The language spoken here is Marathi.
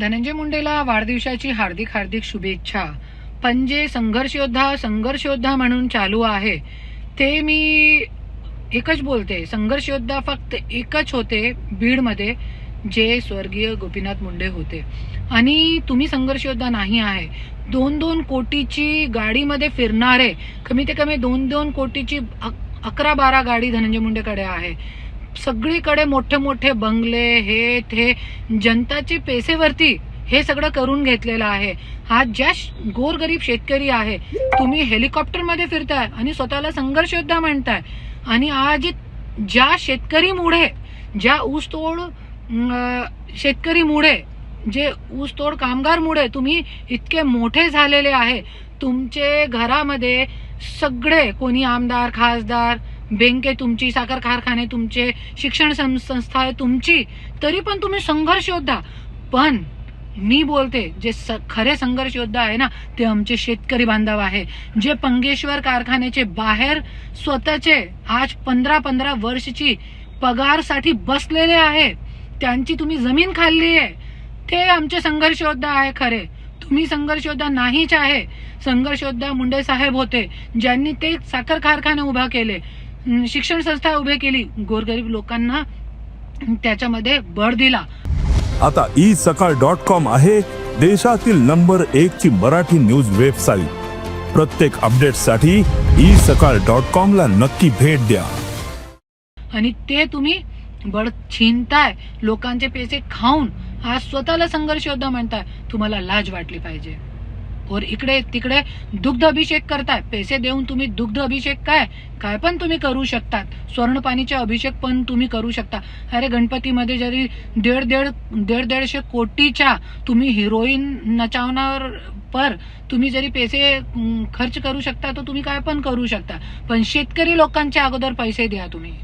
धनंजय मुंडेला वाढदिवसाची हार्दिक हार्दिक शुभेच्छा. पण जे संघर्षयोद्धा म्हणून चालू आहे. ते मी एकच बोलते संघर्षयोद्धा फक्त एकच होते बीडमध्ये जे स्वर्गीय गोपीनाथ मुंडे होते. आणि तुम्ही संघर्षयोद्धा नाही आहे. दोन दोन कोटीची गाडीमध्ये फिरणारे कमी ते कमी दोन दोन कोटीची अक- अकरा बारा गाडी धनंजय मुंडेकडे आहे. सगळीकडे मोठे मोठे बंगले हे ते जनताची पेसेवरती हे सगळं करून घेतलेलं आहे. हा ज्या श- गोरगरीब शेतकरी आहे तुम्ही हेलिकॉप्टरमध्ये फिरताय आणि स्वतःला संघर्ष योद्धा म्हणताय. आणि आज ज्या शेतकरीमुळे ज्या ऊसतोड शेतकरीमुळे जे ऊसतोड कामगारमुळे तुम्ही इतके मोठे झालेले आहे तुमचे घरामध्ये सगळे कोणी आमदार खासदार बँके तुमची साखर कारखाने तुमचे शिक्षण सं- संस्था आहे तुमची तरी पण तुम्ही संघर्ष योद्धा. पण मी बोलते जे स- खरे संघर्ष योद्धा आहे ना ते आमचे शेतकरी बांधव आहे. जे पंगेश्वर कारखान्याचे बाहेर स्वतःचे आज पंधरा पंधरा वर्षची पगारसाठी बसलेले आहे. त्यांची तुम्ही जमीन खाल्ली आहे. ते आमचे संघर्ष योद्धा आहे खरे. तुम्ही संघर्ष योद्धा नाहीच आहे. संघर्ष योद्धा मुंडे साहेब होते ज्यांनी ते साखर कारखाने उभा केले. शिक्षण संस्था उभे केली. गोरगरीब लोकांना त्याच्यामध्ये बळ दिला. आता ई सकाळ डॉट कॉम आहे देशातील नंबर एक ची मराठी न्यूज वेबसाईट प्रत्येक अपडेटसाठी ई सकाळ डॉट कॉम ला नक्की भेट द्या. आणि ते तुम्ही बळ छिनताय. लोकांचे पैसे खाऊन आज स्वतःला संघर्ष योद्धा म्हणताय तुम्हाला लाज वाटली पाहिजे. और इकडे तिकडे दुग्ध अभिषेक करताय. पैसे देऊन तुम्ही दुग्ध अभिषेक काय? काय पण तुम्ही करू शकतात. स्वर्ण पाणीचे अभिषेक पण तुम्ही करू शकता. अरे गणपतीमध्ये जरी दीड दीड दीड दीडशे कोटीच्या तुम्ही हिरोईन नचावणार पर तुम्ही जरी पैसे खर्च करू शकता तर तुम्ही काय पण करू शकता. पण शेतकरी लोकांच्या अगोदर पैसे द्या तुम्ही.